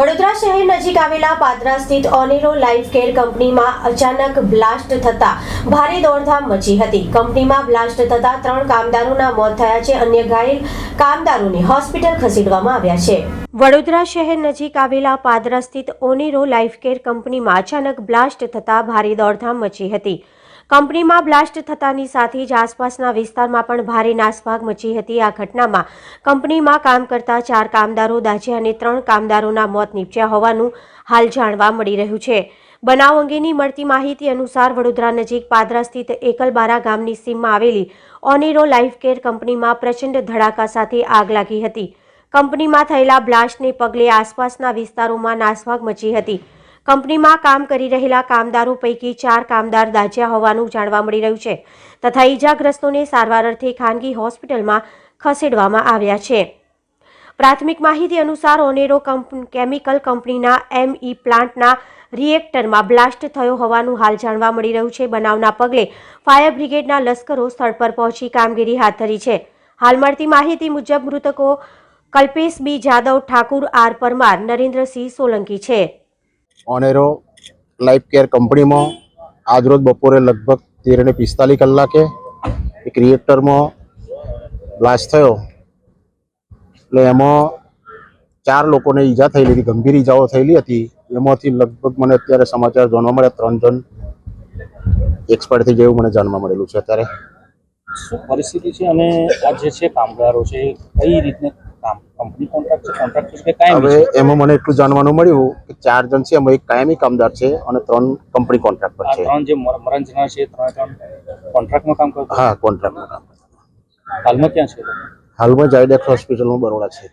વડોદરા શહેર નજીક આવેલા પાદરા સ્થિત ઓનેરો લાઈફ કેર કંપનીમાં અચાનક બ્લાસ્ટ થતા ભારે દોડધામ મચી હતી. કંપનીમાં બ્લાસ્ટ થતા ત્રણ કામદારોના મોત થયા છે. અન્ય ઘાયલ કામદારોને હોસ્પિટલ ખસેડવામાં આવ્યા છે. વડોદરા શહેર નજીક આવેલા પાદરા સ્થિત ઓનેરો લાઈફ કેર કંપનીમાં અચાનક બ્લાસ્ટ થતા ભારે દોડધામ મચી હતી. કંપનીમાં બ્લાસ્ટ થતાની સાથે જ આસપાસના વિસ્તારમાં પણ ભારે નાસભાગ મચી હતી. આ ઘટનામાં કંપનીમાં કામ કરતા ચાર કામદારો દાઝ્યા અને ત્રણ કામદારોના મોત નીપજ્યા હોવાનું હાલ જાણવા મળી રહ્યું છે. બનાવ અંગેની મળતી માહિતી અનુસાર વડોદરા નજીક પાદરા સ્થિત એકલબારા ગામની સીમમાં આવેલી ઓનેરો લાઇફ કેર કંપનીમાં પ્રચંડ ધડાકા સાથે આગ લાગી હતી. કંપનીમાં થયેલા બ્લાસ્ટને પગલે આસપાસના વિસ્તારોમાં નાસભાગ મચી હતી. કંપનીમાં કામ કરી રહેલા કામદારો પૈકી ચાર કામદાર દાઝ્યા હોવાનું જાણવા મળી રહ્યું છે તથા ઈજાગ્રસ્તોને સારવાર અર્થે ખાનગી હોસ્પિટલમાં ખસેડવામાં આવ્યા છે. પ્રાથમિક માહિતી અનુસાર ઓનેરો કેમિકલ કંપનીના એમઈ પ્લાન્ટના રિએક્ટરમાં બ્લાસ્ટ થયો હોવાનું હાલ જાણવા મળી રહ્યું છે. બનાવના પગલે ફાયર બ્રિગેડના લશ્કરો સ્થળ પર પહોંચી કામગીરી હાથ ધરી છે. હાલ મળતી માહિતી મુજબ મૃતકો કલ્પેશ બી જાદવ ઠાકુર આર પરમાર, નરેન્દ્રસિંહ સોલંકી છે. ઓનેરો લાઈફ કેર કંપનીમાં આજરોજ બપોરે લગભગ તેર ને પિસ્તાલીસ કલાકે એક રિએક્ટરમાં બ્લાસ્ટ થયો. એટલે એમાં ચાર લોકોને ઈજા થયેલી હતી, ગંભીર ઈજાઓ થયેલી હતી. એમાંથી લગભગ મને અત્યારે સમાચાર જાણવા મળ્યા, ત્રણ જણ એક્સપાયર થઈ જેવું મને જાણવા મળેલું છે અત્યારે. શું પરિસ્થિતિ છે અને આ જે છે કામદારો છે કઈ રીતને કામ કંપની કોન્ટ્રાક્ટ છે કોન્ટ્રાક્ટ છે કે હવે એમાં મને એટલું જાણવાનું મળ્યું કે ચાર જણ છે એમાં એક કાયમી કામદાર છે અને ત્રણ કંપની કોન્ટ્રાક્ટ પર છે. ત્રણ જે મર- મરણ છે ત્રણ ત્રણે કોન્ટ્રાક્ટમાં કામ કરતા. હા કોન્ટ્રાક્ટમાં કામ હાલમાં ક્યાં છે? હાલમાં જાયડેક્સ હોસ્પિટલમાં બરોડા છે.